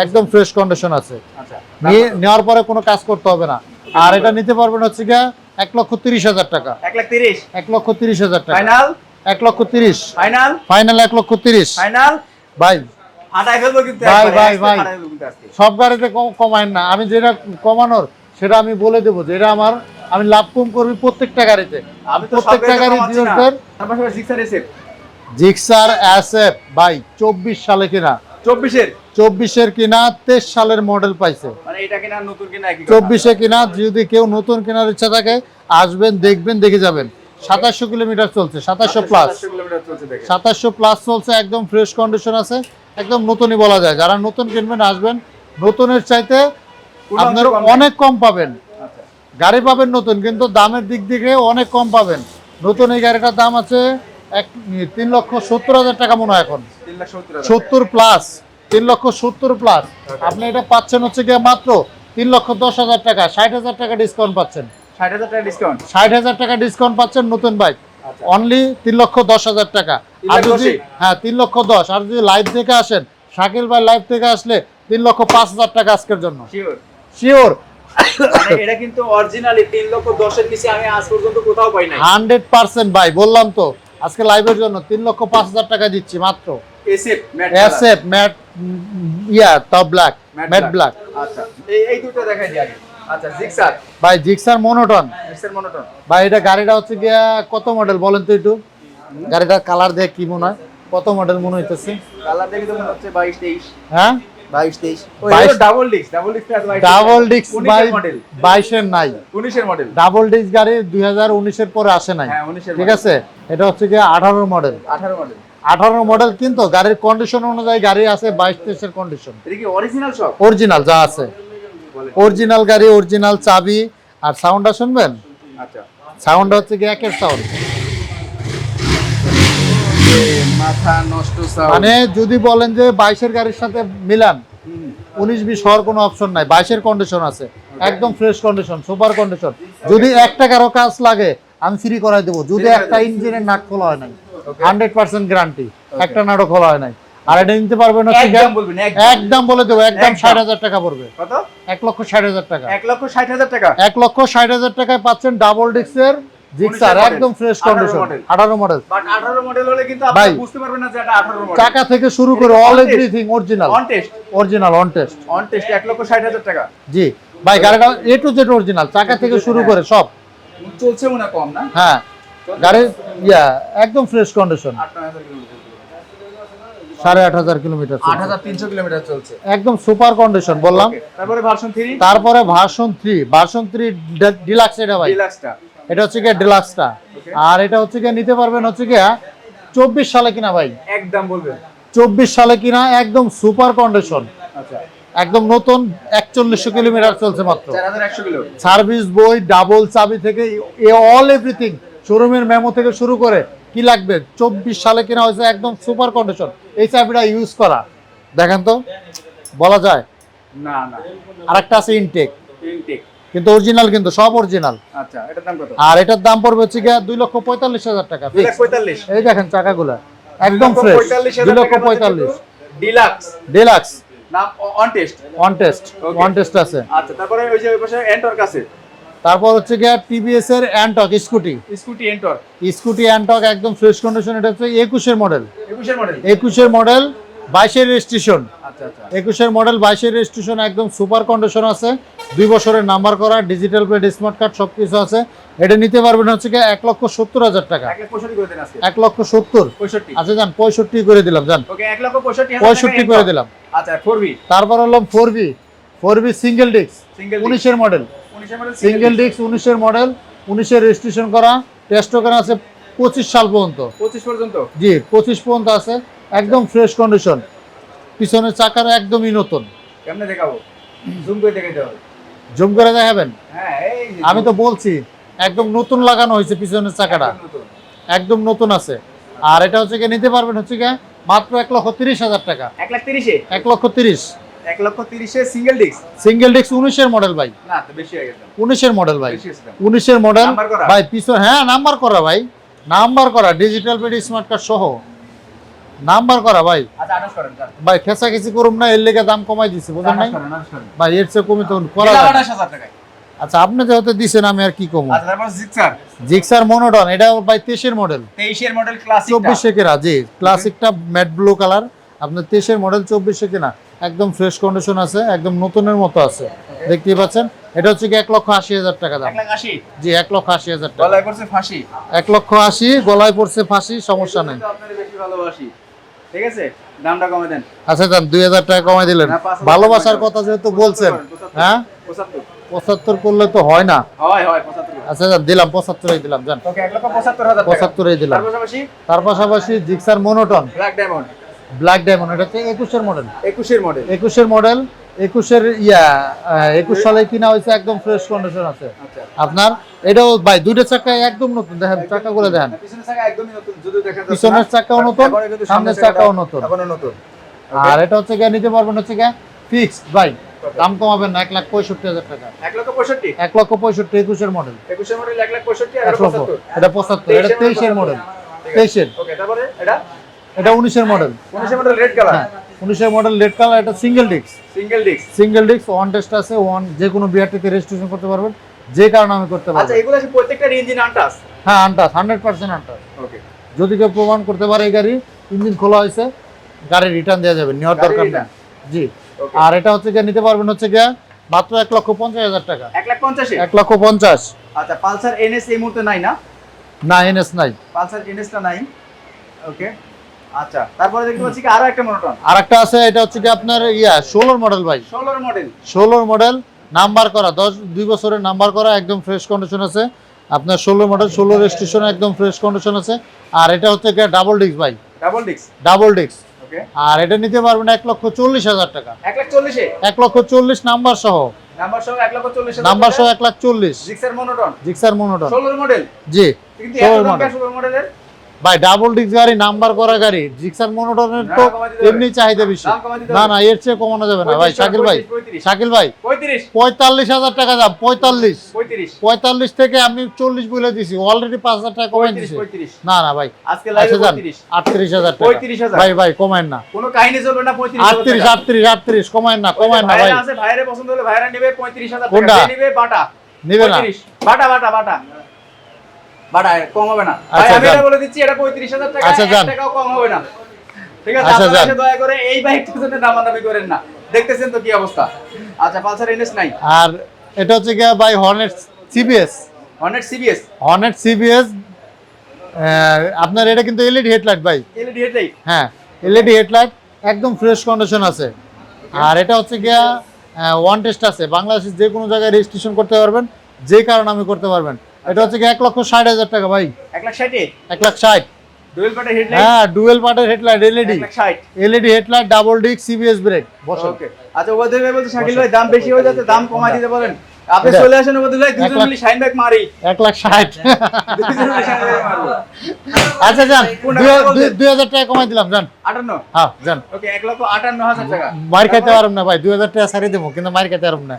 Speaker 1: একদম ফ্রেশ কন্ডিশন আছে।
Speaker 2: আচ্ছা
Speaker 1: নিয়ে নেওয়ার পরে কোনো কাজ করতে হবে না। আর এটা নিতে পারবেন হচ্ছে গিয়া এক লক্ষ তিরিশ হাজার টাকা।
Speaker 2: 1 লাখ 30
Speaker 1: এক লক্ষ তিরিশ হাজার টাকা।
Speaker 2: ফাইনাল
Speaker 1: এক লক্ষ তিরিশ।
Speaker 2: ফাইনাল
Speaker 1: ফাইনাল এক লক্ষ তিরিশ।
Speaker 2: ফাইনাল
Speaker 1: ভাই। ভাই। সব গাড়িতে কম কমায় না। আমি যেটা কমানোর সেটা আমি বলে দেবো যে এটা আমার আমি লাভ কম করবি প্রত্যেকটা গাড়িতে।
Speaker 2: আমি
Speaker 1: প্রত্যেকটা গাড়ি
Speaker 2: পাশাপাশি জিক্সার
Speaker 1: অ্যাসেপ ভাই চব্বিশ সালে কিনা।
Speaker 2: 24 এর
Speaker 1: চব্বিশের কিনা তেইশ সালের মডেল পাইছে।
Speaker 2: মানে।
Speaker 1: চব্বিশে কিনা যদি কেউ নতুন কেনার ইচ্ছা থাকে আসবেন দেখবেন দেখে যাবেন। সাতাশশো কিলোমিটার চলছে সাতাশশো প্লাস
Speaker 2: 2700 কিলোমিটার চলছে দেখেন।
Speaker 1: সাতাশশো প্লাস চলছে একদম ফ্রেশ কন্ডিশন আছে। একদম নতুনই বলা যায়। যারা নতুন কিনবেন আসবেন। নতুনের চাইতে আপনার। অনেক কম পাবেন।
Speaker 2: আচ্ছা
Speaker 1: গাড়ি পাবেন নতুন কিন্তু দামের দিক থেকে অনেক কম পাবেন। নতুন এই গাড়িটার দাম আছে এক তিন লক্ষ সত্তর হাজার টাকা মনে হয় এখন।
Speaker 2: 3 লাখ 70 হাজার।
Speaker 1: সত্তর প্লাস তিন লক্ষ সত্তর প্লাস আপনি এটা পাচ্ছেন হচ্ছে গিয়ে মাত্র তিন লক্ষ দশ হাজার টাকা ষাট হাজার টাকা ডিসকাউন্ট পাচ্ছেন।
Speaker 2: 60000 টাকা ডিসকাউন্ট
Speaker 1: ষাট হাজার টাকা ডিসকাউন্ট পাচ্ছেন নতুন বাইক
Speaker 2: আচ্ছা।
Speaker 1: অনলি তিন লক্ষ দশ হাজার টাকা। আর যদি হ্যাঁ তিন লক্ষ দশ। আর যদি লাইভ থেকে আসেন শাকিল ভাই লাইভ থেকে আসলে তিন লক্ষ পাঁচ হাজার টাকা আজকের জন্য।
Speaker 2: শিওর
Speaker 1: শিওর
Speaker 2: এটা কিন্তু অরিজিনালি তিন লক্ষ দশের নিচে আমি আজ পর্যন্ত কোথাও পাই নাই।
Speaker 1: হান্ড্রেড পার্সেন্ট ভাই বললাম তো আজকে লাইভের জন্য তিন লক্ষ পাঁচ হাজার টাকা দিচ্ছি মাত্র।
Speaker 2: এসএফ ম্যাট
Speaker 1: ইয়া টপ ব্ল্যাক ম্যাট ব্ল্যাক
Speaker 2: আচ্ছা এই এই দুটো দেখাই দিই আগে। আচ্ছা জিক্সার
Speaker 1: ভাই জিক্সার মনোটন
Speaker 2: জিক্সার মনোটন
Speaker 1: ভাই এটা গাড়িটা হচ্ছে গিয়া কত মডেল বলেন তো একটু? গাড়িটার কালার দেখে কি মনে হয়? কত মডেল মনে হইতেছে?
Speaker 2: কালার দেখে তো মনে হচ্ছে বাইশ তেইশ।
Speaker 1: হ্যাঁ?
Speaker 2: Double disc double disc
Speaker 1: double disc ভাই
Speaker 2: মডেল
Speaker 1: বাইশের নাই।
Speaker 2: মডেল
Speaker 1: ডাবল ডিস্ক গাড়ি দুই হাজার উনিশের পরে আসে নাই।
Speaker 2: হ্যাঁ
Speaker 1: ঠিক আছে? এটা হচ্ছে আঠারো মডেল
Speaker 2: আঠারো মডেল
Speaker 1: আঠারো মডেল কিন্তু গাড়ির কন্ডিশন অনুযায়ী গাড়ি আছে বাইশ তেইশের কন্ডিশন
Speaker 2: অরিজিনাল
Speaker 1: যা আছে। অরিজিনাল গাড়ি অরিজিনাল চাবি। আর সাউন্ডটা শুনবেন?
Speaker 2: আচ্ছা।
Speaker 1: সাউন্ডটা হচ্ছে গিয়ে একের সাউন্ড
Speaker 2: মাথা নষ্ট
Speaker 1: মানে যদি বলেন যে বাইশের গাড়ির সাথে মিলান উনিশ বিশ হওয়ার কোনো অপশন নাই। বাইশের কন্ডিশন আছে। একদম ফ্রেশ কন্ডিশন সুপার কন্ডিশন যদি এক টাকারও কাজ লাগে আমি ফ্রি করাই দেবো। যদি একটা ইঞ্জিনের নাট খোলা হয় নাই হান্ড্রেড পার্সেন্ট গ্যারান্টি একটা নাটও খোলা হয় নাই। আর এটা নিতে পারবেন হচ্ছে
Speaker 2: একদম
Speaker 1: বলে দেবো একদম। ষাট হাজার টাকা পড়বে। এক লক্ষ ষাট হাজার টাকা।
Speaker 2: এক লক্ষ ষাট হাজার টাকা।
Speaker 1: এক লক্ষ ষাট হাজার টাকায় পাচ্ছেন ডাবল ডিক্সের জিক্সার একদম ফ্রেশ কন্ডিশন
Speaker 2: model।
Speaker 1: আঠারো মডেল
Speaker 2: বাট আঠারো মডেল হলে কিন্তু আপনি বুঝতে পারবেন না যে এটা আঠারো মডেল
Speaker 1: চাকা থেকে শুরু করে all everything original
Speaker 2: on test
Speaker 1: original on test
Speaker 2: on test এক লক্ষ ষাট হাজার টাকা।
Speaker 1: জি। ভাই গাড়িটা এ টু জেড অরিজিনাল চাকা থেকে শুরু করে সব।
Speaker 2: চলছে মনে কম না?
Speaker 1: হ্যাঁ। গাড়ির ইয়া একদম ফ্রেশ কন্ডিশন
Speaker 2: কিলোমিটার
Speaker 1: সাড়ে আট হাজার কিলোমিটার
Speaker 2: চলছে।
Speaker 1: একদম সুপার কন্ডিশন বললাম।
Speaker 2: তারপরে ভার্সন থ্রি
Speaker 1: তারপরে version three version three deluxe এটা ভাই।
Speaker 2: ডিলাক্সটা
Speaker 1: এটা হচ্ছে গিয়ে ডিলাক্সটা আর এটা হচ্ছে গিয়ে নিতে পারবেন হচ্ছে গিয়ে চব্বিশ সালে কিনা ভাই।
Speaker 2: একদম বলবেন।
Speaker 1: চব্বিশ সালে কিনা একদম সুপার কন্ডিশন।
Speaker 2: আচ্ছা।
Speaker 1: একদম নতুন একচল্লিশশো কিলোমিটার চলছে মাত্র। সার্ভিস বই ডাবল চাবি থেকে এ অল এভরিথিং শোরুমের মেমো থেকে শুরু করে কি লাগবে? চব্বিশ সালে কিনা হয়েছে একদম সুপার কন্ডিশন। এই চাবিটা ইউজ করা। দেখেন তো বলা যায়।
Speaker 2: না না।
Speaker 1: আরেকটা আছে ইনটেক
Speaker 2: ইনটেক
Speaker 1: কিন্তু অরিজিনাল কিন্তু সব অরিজিনাল
Speaker 2: আচ্ছা এটার দাম কত?
Speaker 1: আর এটার দাম পড়বে হচ্ছে গিয়ে দুই লক্ষ পঁয়তাল্লিশ হাজার টাকা। এই দেখেন চাকাগুলা একদম ফ্রেশ দুই লক্ষ পঁয়তাল্লিশ।
Speaker 2: ডিলাক্স
Speaker 1: ডিলাক্স
Speaker 2: নাম on test
Speaker 1: one test. One test আছে।
Speaker 2: আচ্ছা তারপরে ওই যে ওই পাশে এন্টর্ক আছে।
Speaker 1: তারপর হচ্ছে গিয়ে টিভিএস এর Ntorq scooty
Speaker 2: scooty Ntorq
Speaker 1: scooty Ntorq একদম ফ্রেশ কন্ডিশন এটা হচ্ছে একুশের মডেল
Speaker 2: একুশের মডেল
Speaker 1: একুশের মডেল বাইশের রেজিস্ট্রেশন।
Speaker 2: আচ্ছা আচ্ছা।
Speaker 1: একুশের মডেল বাইশের রেজিস্ট্রেশন একদম সুপার কন্ডিশন আছে। দুই বছরের নাম্বার করা ডিজিটাল প্লেট স্মার্ট কার্ড সব কিছু আছে। এটা নিতে পারবেন হচ্ছে কি এক লক্ষ সত্তর হাজার টাকা।
Speaker 2: এক
Speaker 1: লক্ষ সত্তর। আচ্ছা যান পঁয়ষট্টি করে দিলাম যান।
Speaker 2: পঁয়ষট্টি
Speaker 1: করে দিলাম।
Speaker 2: আচ্ছা
Speaker 1: তারপর হলো four B four B single disc উনিশের মডেল।
Speaker 2: উনিশের মডেল
Speaker 1: সিঙ্গেল ডিস্ক উনিশের মডেল উনিশের রেজিস্ট্রেশন করা। টেস্ট টোকেন আছে পঁচিশ সাল পর্যন্ত।
Speaker 2: পঁচিশ পর্যন্ত?
Speaker 1: জি পঁচিশ পর্যন্ত আছে। একদম ফ্রেশ কন্ডিশন পিছনের চাকার একদমই নতুন।
Speaker 2: কেমনে দেখাবো? জুম করে দেখাইতে হবে।
Speaker 1: জুম করে দেখাবেন?
Speaker 2: হ্যাঁ
Speaker 1: আমি তো বলছি একদম নতুন লাগানো হয়েছে পিছনের চাকাটা।
Speaker 2: একদম নতুন।
Speaker 1: আছে। আর এটা হচ্ছে গিয়ে নিতে পারবেন হচ্ছে গিয়ে মাত্র এক লক্ষ তিরিশ হাজার টাকা।
Speaker 2: এক লাখ তিরিশে?
Speaker 1: এক লক্ষ তিরিশ।
Speaker 2: এক লক্ষ তিরিশে সিঙ্গেল ডিস্ক
Speaker 1: সিঙ্গেল ডিস্ক উনিশের মডেল ভাই।
Speaker 2: না তো বেশি হয়ে গেছে।
Speaker 1: উনিশের মডেল ভাই। উনিশের মডেল ভাই পিছন হ্যাঁ নাম্বার করা ভাই। নাম্বার করা ডিজিটাল পেড স্মার্ট কার্ড সহ। নাম্বার করা ভাই।
Speaker 2: আচ্ছা।
Speaker 1: ভাই খেসাখেসি করুম না এর লেগে দাম কমাই দিছি বুঝেন নাই। ভাই এর চেয়ে কমে তো করা
Speaker 2: দিলাম
Speaker 1: যায়। না।
Speaker 2: আঠাশ হাজার টাকায়।
Speaker 1: আচ্ছা আপনি যেহেতু দিছেন আমি আর কি কমু?
Speaker 2: আচ্ছা জিক্সার
Speaker 1: জিক্সার মনোটন এটা ভাই তেইশের মডেল
Speaker 2: তেইশের মডেল ক্লাসিক
Speaker 1: চব্বিশে কেনা জি ক্লাসিকটা ম্যাট ব্লু কালার আপনার তেইশের মডেল চব্বিশে কেনা একদম ফ্রেশ কন্ডিশন আছে একদম নতুনের মতো আছে। দেখতেই পাচ্ছেন? এটা হচ্ছে কি এক লক্ষ আশি হাজার টাকা দাম। জি এক লক্ষ আশি হাজার টাকা।
Speaker 2: গলায় পড়ছে ফাঁসি।
Speaker 1: এক লক্ষ আশি গলায় পড়ছে ফাঁসি সমস্যা নেই।
Speaker 2: ঠিক আছে? দামটা কমে দেন।
Speaker 1: আচ্ছা দাম দুই হাজার টাকা দিলেন। ভালোবাসার কথা যেহেতু বলছেন হ্যাঁ?
Speaker 2: পঁচাত্তর।
Speaker 1: করলে তো হয় না।
Speaker 2: হয় হয়
Speaker 1: আচ্ছা যান দিলাম পঁচাত্তরই দিলাম যান পঁচাত্তরই দিলাম।
Speaker 2: তার পাশাপাশি?
Speaker 1: তার পাশাপাশি Gixxer monotone
Speaker 2: black diamond
Speaker 1: black diamond এটা হচ্ছে একুশের মডেল
Speaker 2: একুশের মডেল
Speaker 1: একুশের মডেল একুশের ইয়া একুশ সালে কিনা হয়েছে একদম ফ্রেশ কন্ডিশন আছে।
Speaker 2: আচ্ছা।
Speaker 1: আপনার এটাও ভাই দুইটা চাকা একদম নতুন দেখেন দেখেন।
Speaker 2: চাকা একদমই নতুন যদি দেখা যাচ্ছে
Speaker 1: পিছনের চাকাও নতুন সামনের চাকাও নতুন। আর এটা হচ্ছে গিয়ে নিতে পারবেন হচ্ছে গিয়ে ফিক্সড ভাই দাম কমাবেন না এক লাখ পঁয়ষট্টি হাজার টাকা।
Speaker 2: এক লক্ষ পঁয়ষট্টি?
Speaker 1: এক লক্ষ পঁয়ষট্টি একুশের মডেল
Speaker 2: একুশের মডেল এক লাখ পঁয়ষট্টি
Speaker 1: এটা পঁচাত্তর এটা তেইশের মডেল তেইশের
Speaker 2: ওকে তারপরে এটা?
Speaker 1: এটা উনিশের মডেল
Speaker 2: উনিশের মডেল রেড কালার
Speaker 1: হ্যাঁ। উনিশের মডেল রেড কালার এটা single disc
Speaker 2: single disc
Speaker 1: single disc one test আছে ওয়ান যে কোনো বিআরটিতে রেজিস্ট্রেশন করতে পারবেন যে কারণে আমি করতে পারব।
Speaker 2: আচ্ছা এগুলো আছে প্রত্যেকটা ইঞ্জিন আনটাস
Speaker 1: হ্যাঁ আন্টাস হান্ড্রেড পার্সেন্ট আন্টাস
Speaker 2: ওকে
Speaker 1: যদি কেউ প্রমাণ করতে পারে এই গাড়ি ইঞ্জিন খোলা হয়েছে গাড়ি রিটার্ন দেওয়া যাবে নেওয়ার দরকার নেই। জি। আর এটা হচ্ছে গিয়ে নিতে পারবেন হচ্ছে গিয়া মাত্র এক লক্ষ পঞ্চাশ হাজার টাকা।
Speaker 2: এক লাখ পঞ্চাশে?
Speaker 1: এক লক্ষ পঞ্চাশ।
Speaker 2: আচ্ছা পালসার এনএস এই মুহূর্তে নাই না?
Speaker 1: না এনএস নাই।
Speaker 2: পালসার এনএসটা নাই। ওকে আচ্ছা তারপরে দেখতে পাচ্ছি কি আরও একটা মনোটন
Speaker 1: আছে এটা হচ্ছে কি আপনার ইয়া ষোলোর মডেল ভাই।
Speaker 2: ষোলোর মডেল
Speaker 1: ষোলোর মডেল নাম্বার করা দশ দুই বছরের নাম্বার করা একদম ফ্রেশ কন্ডিশন আছে। আপনার ষোলো মডেল ষোলো রেজিস্ট্রেশন একদম ফ্রেশ কন্ডিশন আছে। আর এটা হচ্ছে গিয়ে ডাবল ডিস্ক ভাই।
Speaker 2: ডাবল ডিস্ক
Speaker 1: ডাবল ডিস্ক আর এটা নিতে পারবেন এক লক্ষ চল্লিশ হাজার টাকা।
Speaker 2: এক লাখ চল্লিশে?
Speaker 1: এক লক্ষ চল্লিশ নাম্বার সহ।
Speaker 2: নাম্বার সহ এক লক্ষ চল্লিশ
Speaker 1: নাম্বার সহ এক লাখ চল্লিশ।
Speaker 2: জিক্সার মনোটন
Speaker 1: জিক্সার মনোটন
Speaker 2: ষোলোর মডেল
Speaker 1: জি
Speaker 2: কিন্তু মডেলের
Speaker 1: ভাই ডাবল ডিস্ক গাড়ি নাম্বার করা গাড়ি জিক্সার মনোটনের তো। এমনি চাহিদা বেশি। না না এর চেয়ে কমানো যাবে না। ভাই শাকিল ভাই শাকিল ভাই পঁয়তাল্লিশ হাজার টাকা দাম পঁয়তাল্লিশ। পঁয়তাল্লিশ থেকে আমি চল্লিশ বলে দিছি অলরেডি পাঁচ হাজার টাকা কমাই দিছি। না না ভাই
Speaker 2: আজকে লাইভে
Speaker 1: আচ্ছা যান আটত্রিশ হাজার টাকা। ভাই ভাই কমায়েন না।
Speaker 2: কোনো কাহিনী চলবে না
Speaker 1: আটত্রিশ আটত্রিশ আটত্রিশ কমায়েন না কমায়েন না ভাই।
Speaker 2: ভাইরে পছন্দ হলে ভাইরা নেবে পঁয়ত্রিশ হাজার? টাকা নেবে বাটা।
Speaker 1: নিবে না।
Speaker 2: বাটা বাটা বাটা। বাটা কম হবে না। ভাই
Speaker 1: আচ্ছা,
Speaker 2: আমি এটা বলে দিচ্ছি এটা পঁয়ত্রিশ হাজার টাকা
Speaker 1: আচ্ছা,
Speaker 2: টাকাও কম হবে না। ঠিক আছে
Speaker 1: আচ্ছা,
Speaker 2: আপনারা দয়া করে এই বাইকটার জন্য নামানামি করেন না। দেখতেছেন তো কি অবস্থা। আচ্ছা পালসার এনএস নাই।
Speaker 1: আর এটা হচ্ছে গিয়ে Hornet CBS
Speaker 2: Hornet CBS
Speaker 1: Hornet CBS আপনার এটা কিন্তু এলইডি হেডলাইট ভাই।
Speaker 2: এলইডি হেডলাইট
Speaker 1: হ্যাঁ এলইডি হেডলাইট একদম ফ্রেশ কন্ডিশন আছে। আর এটা হচ্ছে গিয়া ওয়ান টেস্ট আছে। বাংলাদেশের যে কোনো জায়গায় রেজিস্ট্রেশন করতে পারবেন যে কারণে আমি করতে পারবেন। এটা হচ্ছে এক লক্ষ ষাট হাজার টাকা ভাই।
Speaker 2: এক লাখ ষাটে?
Speaker 1: এক লাখ ষাট।
Speaker 2: ডুয়েল পার্টের হেডলাইট
Speaker 1: হ্যাঁ ডুয়েল পার্টের হেডলাইট এলইডি
Speaker 2: এক লাখ ষাট।
Speaker 1: LED headlight double disc CBS brake বসো
Speaker 2: ওকে আচ্ছা বলছে শাকিল ভাই দাম বেশি হয়ে যাচ্ছে দাম কমাই দিতে বলেন আপনি চলে আসেন দুজন মিলে শাইন ব্যাগ মারি।
Speaker 1: এক লাখ ষাট।
Speaker 2: দুজন মিলে শাইন ব্যাগ মারবো।
Speaker 1: আচ্ছা যান।
Speaker 2: কোনটা
Speaker 1: দুই-
Speaker 2: বলছেন?
Speaker 1: দুই- দুই হাজার টাকা কমাই দিলাম যান।
Speaker 2: আটান্ন?
Speaker 1: হ্যাঁ যান।
Speaker 2: ওকে এক লক্ষ আটান্ন হাজার টাকা।
Speaker 1: মার খাইতে না ভাই দুই হাজার টাকা সারিয়ে দেবো কিন্তু মার খাইতে পারব না।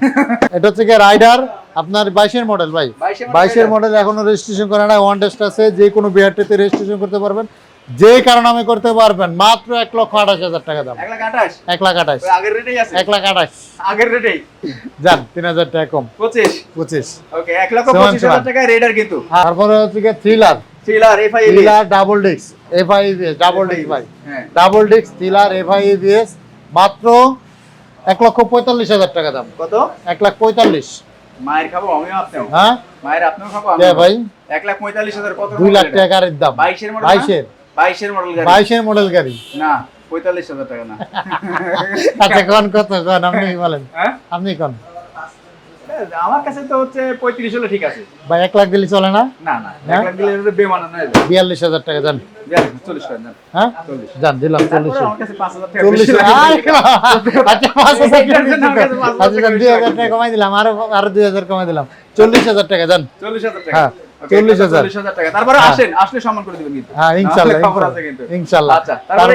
Speaker 1: এটা হচ্ছে গিয়ে রাইডার আপনার বাইশের মডেল ভাই।
Speaker 2: 22 এর
Speaker 1: বাইশের মডেল এখনও রেজিস্ট্রেশন করা নাই ওয়ান টেস্ট আছে যে কোনো বিআরটিতে রেজিস্ট্রেশন করতে পারবেন। যে কারণে আমি করতে পারবেন মাত্র এক লক্ষ আঠাশ হাজার টাকা দাম।
Speaker 2: এক লাখ আঠাশ?
Speaker 1: এক লাখ আঠাশ।
Speaker 2: আগের রেটেই
Speaker 1: যান তিন হাজার টাকা কম।
Speaker 2: পঁচিশ?
Speaker 1: পঁচিশ। তারপরে হচ্ছে গিয়ে Thriller
Speaker 2: Thriller
Speaker 1: double disc FI double disc ভাই। ডাবল ডিস্ক থ্রিলার মাত্র এক লক্ষ পঁয়তাল্লিশ হাজার টাকা দাম।
Speaker 2: কত?
Speaker 1: এক লাখ পঁয়তাল্লিশ।
Speaker 2: মায়ের খাব আমিও আপনিও।
Speaker 1: হ্যাঁ?
Speaker 2: মায়ের আপনিও খাব
Speaker 1: ভাই?
Speaker 2: এক লাখ পঁয়তাল্লিশ হাজার কত
Speaker 1: দুই লাখ টাকা গাড়ির দাম।
Speaker 2: বাইশের
Speaker 1: বাইশের।
Speaker 2: বাইশের মডেল গাড়ি।
Speaker 1: বাইশের মডেল গাড়ি?
Speaker 2: না পঁয়তাল্লিশ হাজার টাকা না। [LAUGHS]
Speaker 1: আচ্ছা কোন কত কোন আপনি বলেন?
Speaker 2: হ্যাঁ?
Speaker 1: আপনি কোন?
Speaker 2: আমার কাছে তো হচ্ছে পঁয়ত্রিশ হলে ঠিক আছে।
Speaker 1: ভাই লাখ দিলে চলে না?
Speaker 2: না না
Speaker 1: হ্যাঁ?
Speaker 2: লাখ দিলে এটা
Speaker 1: হাজার টাকা যান,
Speaker 2: চল্লিশ
Speaker 1: হ্যাঁ? দিলাম
Speaker 2: আমার কাছে টাকা।
Speaker 1: আচ্ছা আচ্ছা
Speaker 2: টাকা
Speaker 1: দুই হাজার টাকা কমাই দিলাম আরও আরও দুই হাজার কমাই দিলাম। চল্লিশ হাজার টাকা
Speaker 2: চল্লিশ হাজার টাকা।
Speaker 1: হ্যাঁ,
Speaker 2: Okay,
Speaker 1: চল্লিশ হাজার।
Speaker 2: টাকা। তারপরে
Speaker 1: হ্যাঁ।
Speaker 2: আসেন আসলে সম্মান করে দিবেন কিন্তু।
Speaker 1: হ্যাঁ ইনশাল্লাহ ইনশাল্লাহ।
Speaker 2: আচ্ছা, তারপরে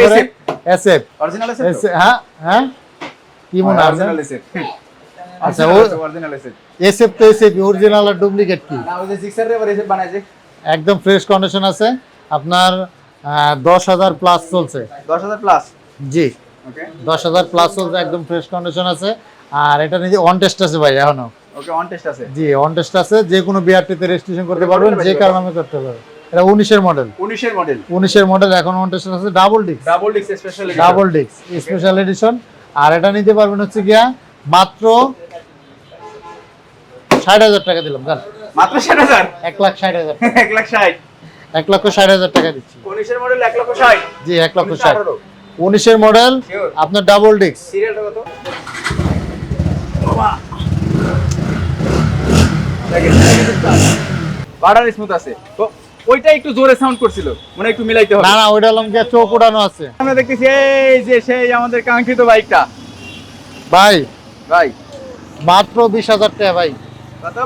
Speaker 1: এসএফ।
Speaker 2: অরিজিনাল তো?
Speaker 1: হ্যাঁ হ্যাঁ। কি মনে হয়
Speaker 2: অরিজিনাল আছে
Speaker 1: আচ্ছা,
Speaker 2: অরিজিনাল
Speaker 1: ও-
Speaker 2: অরিজিনাল আছে
Speaker 1: এসএফ। তো এসএফ অরিজিনাল [LAUGHS] আর ডুপ্লিকেট কি?
Speaker 2: না ওই যে জিক্সার রে এসে বানাইছে।
Speaker 1: একদম ফ্রেশ কন্ডিশন আছে। আপনার দশ হাজার প্লাস চলছে।
Speaker 2: দশ হাজার প্লাস
Speaker 1: জি। দশ হাজার প্লাস চলছে একদম ফ্রেশ কন্ডিশন আছে। আর এটা নিজে অন টেস্ট আছে ভাই এখনও।
Speaker 2: ওকে অন টেস্ট আছে?
Speaker 1: জি অন টেস্ট আছে যে কোনো বিআরটিতে রেজিস্ট্রেশন করতে পারবেন যে কারণে আমি করতে পারবেন এটা উনিশের মডেল
Speaker 2: উনিশের মডেল
Speaker 1: উনিশের মডেল এখন অন টেস্ট আছে ডাবল ডিস্ক
Speaker 2: ডাবল ডিক্স special
Speaker 1: double disc special edition আর এটা নিতে পারবেন হচ্ছে গিয়া মাত্র ষাট হাজার টাকা দিলাম
Speaker 2: মাত্র
Speaker 1: লক্ষ ষাট হাজার টাকা দিচ্ছি।
Speaker 2: মডেল লক্ষ
Speaker 1: জি মডেল আপনার ডাবল ডিস্ক
Speaker 2: সিরিয়ালটা কত? বাবা। বাড়ার স্মুথ আছে। তো ওইটা একটু জোরে সাউন্ড করছিল মানে একটু মিলাইতে হবে।
Speaker 1: না না ওইটা চোখ উড়ানো আছে।
Speaker 2: আমরা দেখতেছি এই যে সেই আমাদের কাঙ্ক্ষিত বাইকটা।
Speaker 1: ভাই
Speaker 2: ভাই।
Speaker 1: মাত্র বিশ হাজার টাকা ভাই।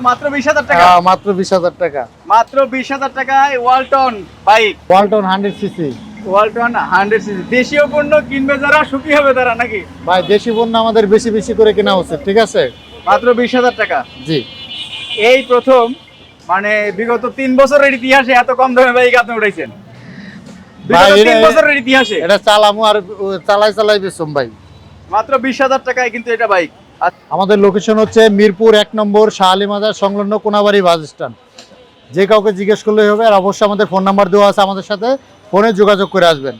Speaker 2: মাত্র বিশ হাজার টাকা?
Speaker 1: হ্যাঁ, মাত্র বিশ হাজার টাকা।
Speaker 2: মাত্র বিশ হাজার টাকায় Walton bike.
Speaker 1: Walton hundred CC.
Speaker 2: Walton hundred CC. দেশীয় পণ্য কিনবে যারা সুখী হবে তারা নাকি?
Speaker 1: ভাই দেশি পণ্য আমাদের বেশি বেশি করে কেনা উচিত ঠিক আছে?
Speaker 2: মাত্র বিশ হাজার টাকা।
Speaker 1: জি।
Speaker 2: এই প্রথম মানে বিগত তিন বছরের ইতিহাসে এত কম দামে বাইক আপনি উঠাইছেন।
Speaker 1: ভাই,
Speaker 2: বিগত তিন
Speaker 1: এটা-
Speaker 2: বছরের ইতিহাসে।
Speaker 1: এটা চালামু আর ও, চালাই চালাই বেচুম ভাই।
Speaker 2: মাত্র বিশ হাজার টাকায় কিন্তু এটা বাইক।
Speaker 1: আমাদের লোকেশন হচ্ছে মিরপুর এক নম্বর শাহ মাজার সংলগ্ন কোনাবাড়ি বাস স্ট্যান্ড। যে কাউকে জিজ্ঞেস করলেই হবে আর অবশ্যই আমাদের ফোন নাম্বার দেওয়া আছে আমাদের সাথে ফোনে যোগাযোগ করে আসবেন।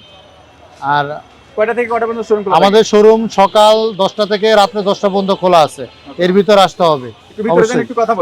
Speaker 1: আর
Speaker 2: কয়টা থেকে কয়টা পর্যন্ত শোরুম
Speaker 1: আমাদের শোরুম সকাল দশটা থেকে রাত্রে দশটা পর্যন্ত খোলা আছে। এর ভিতর আসতে হবে।
Speaker 2: একটু। কথা